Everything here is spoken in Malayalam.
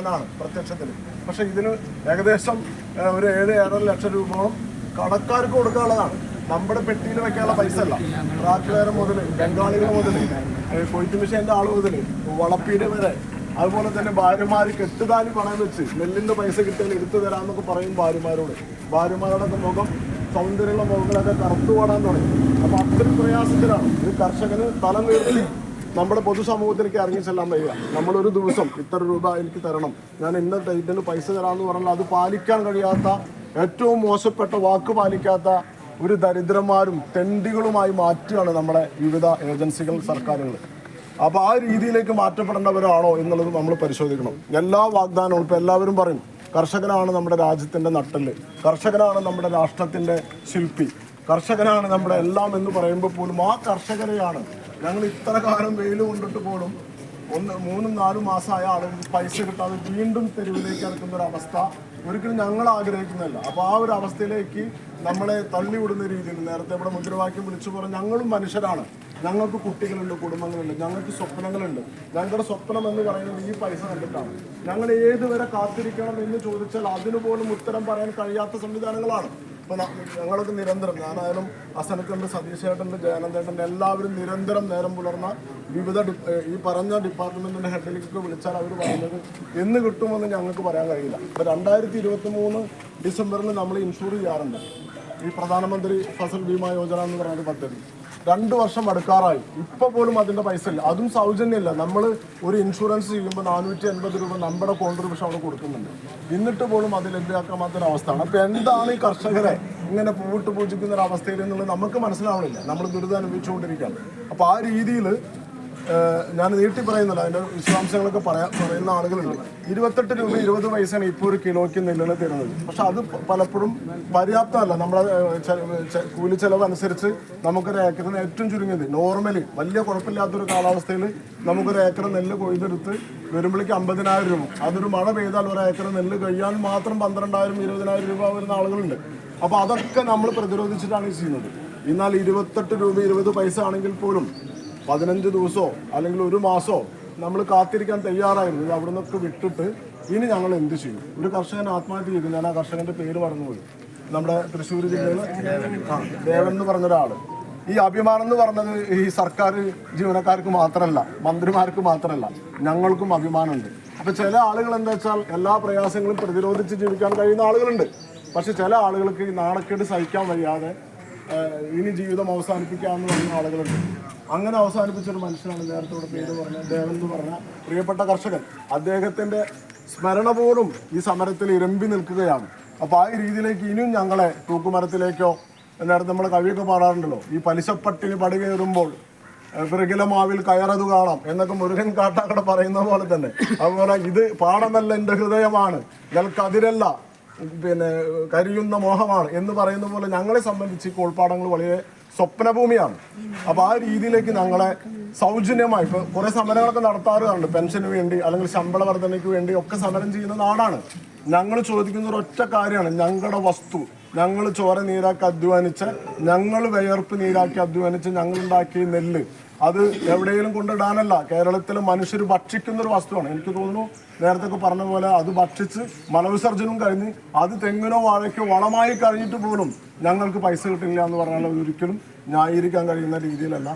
എന്നാണ് പ്രത്യക്ഷത്തിൽ. പക്ഷെ ഇതിന് ഏകദേശം ഒരു ഏഴ് ഏഴര ലക്ഷം രൂപയോളം കടക്കാർക്ക് കൊടുക്കാനുള്ളതാണ്. നമ്മുടെ പെട്ടിയിൽ വെക്കാനുള്ള പൈസ അല്ല ട്രാക്കുകാർ മുതൽ ബംഗാളികൾ മുതൽ കൊയ്ത്ത് മിഷീന്റെ ആൾ മുതൽ വളപ്പീട് വരെ. അതുപോലെ തന്നെ ഭാര്യമാര് കെട്ടുതാലി പണയം വെച്ച് നെല്ലിന്റെ പൈസ കിട്ടിയാൽ എടുത്തു തരാമെന്നൊക്കെ പറയും ഭാര്യമാരോട്. ഭാര്യമാരുടെ മുഖം സൗന്ദര്യമുള്ള മുഖങ്ങളൊക്കെ കറുത്തു പാടാൻ തുടങ്ങി. അപ്പോൾ അത്രയും പ്രയാസത്തിലാണ്. ഒരു കർഷകന് തലം വീഴ്ത്തി നമ്മുടെ പൊതുസമൂഹത്തിലേക്ക് ഇറങ്ങി ചെല്ലാൻ വയ്യ. നമ്മളൊരു ദിവസം ഇത്ര രൂപ എനിക്ക് തരണം. ഞാൻ ഇന്ന ഡേറ്റിന് പൈസ തരാമെന്ന് പറഞ്ഞാൽ അത് പാലിക്കാൻ കഴിയാത്ത ഏറ്റവും മോശപ്പെട്ട വാക്ക് പാലിക്കാത്ത ഒരു ദരിദ്രന്മാരും തെണ്ടികളുമായി മാറ്റുകയാണ് നമ്മുടെ വിവിധ ഏജൻസികൾ സർക്കാരുകൾ. അപ്പോൾ ആ രീതിയിലേക്ക് മാറ്റപ്പെടേണ്ടവരാണോ എന്നുള്ളത് നമ്മൾ പരിശോധിക്കണം. എല്ലാ വാഗ്ദാനവും ഇപ്പോൾ എല്ലാവരും പറയും കർഷകനാണ് നമ്മുടെ രാജ്യത്തിന്റെ നട്ടൽ കർഷകനാണ് നമ്മുടെ രാഷ്ട്രത്തിന്റെ ശില്പി കർഷകനാണ് നമ്മുടെ എല്ലാം എന്ന് പറയുമ്പോൾ പോലും ആ കർഷകരെയാണ് ഞങ്ങൾ ഇത്ര കാലം വെയിൽ കൊണ്ടിട്ട് പോലും ഒന്ന് മൂന്നും നാലും മാസമായ ആളുകൾ പൈസ കിട്ടാതെ വീണ്ടും തെരുവിലേക്ക് ഇറക്കുന്ന ഒരു അവസ്ഥ ഒരിക്കലും ഞങ്ങൾ ആഗ്രഹിക്കുന്നില്ല. അപ്പോൾ ആ ഒരു അവസ്ഥയിലേക്ക് നമ്മളെ തള്ളിവിടുന്ന രീതിയിൽ നേരത്തെ ഇവിടെ മുദ്രാവാക്യം വിളിച്ചു പറഞ്ഞ ഞങ്ങളും മനുഷ്യരാണ്. ഞങ്ങൾക്ക് കുട്ടികളുണ്ട് കുടുംബങ്ങളുണ്ട് ഞങ്ങൾക്ക് സ്വപ്നങ്ങളുണ്ട്. ഞങ്ങളുടെ സ്വപ്നം എന്ന് പറയുന്നത് ഈ പൈസ കണ്ടിട്ടാണ്. ഞങ്ങൾ ഏതുവരെ കാത്തിരിക്കണം എന്ന് ചോദിച്ചാൽ അതിനു പോലും ഉത്തരം പറയാൻ കഴിയാത്ത സംവിധാനങ്ങളാണ്. ഇപ്പൊ ഞങ്ങളൊക്കെ നിരന്തരം ഞാനായാലും അസനക്കുണ്ട് സതീശേട്ടന്റെ ജയാനന്ദേട്ടന്റെ എല്ലാവരും നിരന്തരം നേരം പുലർന്ന വിവിധ ഈ പറഞ്ഞ ഡിപ്പാർട്ട്മെന്റിന്റെ ഹെഡിലേക്ക് വിളിച്ചാൽ അവർ പറയുന്നത് എന്ന് കിട്ടുമെന്ന് ഞങ്ങൾക്ക് പറയാൻ കഴിയില്ല. ഇപ്പൊ രണ്ടായിരത്തി ഇരുപത്തി മൂന്ന് ഡിസംബറിൽ നമ്മൾ ഇൻഷൂർ ചെയ്യാറുണ്ട്. ഈ പ്രധാനമന്ത്രി ഫസൽ ബീമ യോജന എന്ന് പറയുന്ന പദ്ധതി. രണ്ട് വർഷം അടുക്കാറായി. ഇപ്പൊ പോലും അതിന്റെ പൈസ ഇല്ല. അതും സൗജന്യമല്ല നമ്മൾ ഒരു ഇൻഷുറൻസ് ചെയ്യുമ്പോൾ നാനൂറ്റി അൻപത് രൂപ നമ്മുടെ കോൺട്രിബ്യൂഷൻ അവിടെ കൊടുക്കുന്നുണ്ട്. എന്നിട്ട് പോലും അത് ലഭ്യമാക്കാത്തൊരു അവസ്ഥയാണ് അപ്പൊ എന്താണ് ഈ കർഷകരെ ഇങ്ങനെ പൂവിട്ട് പൂജിക്കുന്ന ഒരു അവസ്ഥയിൽ എന്നുള്ളത് നമുക്ക് മനസ്സിലാവണില്ല. നമ്മൾ ദുരിതം അനുഭവിച്ചുകൊണ്ടിരിക്കുകയാണ് അപ്പൊ ആ രീതിയിൽ ഞാൻ നീട്ടി പറയുന്നില്ല. അതിന്റെ വിശദാംശങ്ങളൊക്കെ പറയാ പറയുന്ന ആളുകളുണ്ട്. ഇരുപത്തെട്ട് രൂപ ഇരുപത് പൈസയാണ് ഇപ്പോൾ ഒരു കിലോയ്ക്ക് നെല്ലിന് തരുന്നത്. പക്ഷെ അത് പലപ്പോഴും പര്യാപ്തമല്ല. ചെ- കൂലി ചെലവ് അനുസരിച്ച് നമുക്കൊരു ഏക്കറിന് ഏറ്റവും ചുരുങ്ങിയത് നോർമലി വലിയ കുഴപ്പമില്ലാത്തൊരു കാലാവസ്ഥയിൽ നമുക്കൊരു ഏക്കർ നെല്ല് കൊയ്തെടുത്ത് വരുമ്പോഴേക്ക് അമ്പതിനായിരം രൂപ. അതൊരു മഴ പെയ്താൽ ഒരു ഏക്കർ നെല്ല് കഴിയാൻ മാത്രം പന്ത്രണ്ടായിരം ഇരുപതിനായിരം രൂപ വരുന്ന ആളുകളുണ്ട്. അപ്പോൾ അതൊക്കെ നമ്മൾ പ്രതിരോധിച്ചിട്ടാണ് ചെയ്യുന്നത്. എന്നാൽ ഇരുപത്തെട്ട് രൂപ ഇരുപത് പൈസ ആണെങ്കിൽ പോലും പതിനഞ്ച് ദിവസമോ അല്ലെങ്കിൽ ഒരു മാസമോ നമ്മൾ കാത്തിരിക്കാൻ തയ്യാറായിരുന്നു. അവിടെ നിന്നൊക്കെ വിട്ടിട്ട് ഇനി ഞങ്ങൾ എന്ത് ചെയ്യും? ഒരു കർഷകൻ ആത്മഹത്യ ചെയ്തു. ഞാൻ ആ കർഷകന്റെ പേര് പറഞ്ഞുപോയി നമ്മുടെ തൃശ്ശൂർ ജില്ലയിൽ ദേവൻ എന്ന് പറഞ്ഞ ഒരാൾ ഈ അഭിമാനം എന്ന് പറഞ്ഞത് ഈ സർക്കാർ ജീവനക്കാർക്ക് മാത്രമല്ല മന്ത്രിമാർക്ക് മാത്രമല്ല ഞങ്ങൾക്കും അഭിമാനമുണ്ട്. അപ്പൊ ചില ആളുകൾ എന്താ വെച്ചാൽ എല്ലാ പ്രയാസങ്ങളും പ്രതിരോധിച്ച് ജീവിക്കാൻ കഴിയുന്ന ആളുകളുണ്ട്. പക്ഷെ ചില ആളുകൾക്ക് ഈ നാണക്കേട് സഹിക്കാൻ വയ്യാതെ ഇനി ജീവിതം അവസാനിപ്പിക്കാമെന്ന് പറയുന്ന ആളുകളുണ്ട്. അങ്ങനെ അവസാനിപ്പിച്ചൊരു മനുഷ്യനാണ് നേരത്തെ ഇവിടെ പേര് പറഞ്ഞ ദേവൻ എന്ന് പറഞ്ഞ പ്രിയപ്പെട്ട കർഷകൻ. അദ്ദേഹത്തിന്റെ സ്മരണ പോലും ഈ സമരത്തിൽ ഇരമ്പി നിൽക്കുകയാണ്. അപ്പോൾ ആ രീതിയിലേക്ക് ഇനിയും ഞങ്ങളെ തൂക്കുമരത്തിലേക്കോ എന്നേരം നമ്മൾ കവിയൊക്കെ പാടാറുണ്ടല്ലോ. ഈ പലിശപ്പട്ടിന് പടി കയറുമ്പോൾ വിറകിലമാവിൽ കയറതു കാണാം എന്നൊക്കെ മുരുകൻ കാട്ടാക്കട പറയുന്ന പോലെ തന്നെ. അതുപോലെ ഇത് പാടമല്ല എന്റെ ഹൃദയമാണ്. കതിരല്ല പിന്നെ കരിയുന്ന മോഹമാണ് എന്ന് പറയുന്ന പോലെ ഞങ്ങളെ സംബന്ധിച്ച് കോൾപ്പാടങ്ങൾ വളരെ സ്വപ്നഭൂമിയാണ്. അപ്പൊ ആ രീതിയിലേക്ക് ഞങ്ങളെ സൗജന്യമായി ഇപ്പൊ കുറെ സമരങ്ങളൊക്കെ നടത്താറുണ്ട്. പെൻഷന് വേണ്ടി അല്ലെങ്കിൽ ശമ്പള വർധനയ്ക്ക് വേണ്ടി ഒക്കെ സമരം ചെയ്യുന്ന നാടാണ്. ഞങ്ങൾ ചോദിക്കുന്ന ഒരു ഒറ്റ കാര്യമാണ്. ഞങ്ങളുടെ വസ്തു. ഞങ്ങൾ ചോര നീരാക്കി അധ്വാനിച്ച് ഞങ്ങൾ വിയർപ്പ് നീരാക്കി അധ്വാനിച്ച് ഞങ്ങൾ ഉണ്ടാക്കിയ നെല്ല്. അത് എവിടെയെങ്കിലും കൊണ്ടിടാനല്ല. കേരളത്തിലെ മനുഷ്യർ ഭക്ഷിക്കുന്ന ഒരു വസ്തുവാണ്. എനിക്ക് തോന്നുന്നു നേരത്തെ പറഞ്ഞ പോലെ അത് ഭക്ഷിച്ച് മലവിസർജനവും കഴിഞ്ഞ് അത് തെങ്ങിനോ വാഴയ്ക്കോ വളമായി കഴിഞ്ഞിട്ട് പോലും ഞങ്ങൾക്ക് പൈസ കിട്ടില്ല എന്ന് പറഞ്ഞാൽ ഒരിക്കലും ന്യായീകരിക്കാൻ കഴിയുന്ന രീതിയിലല്ല.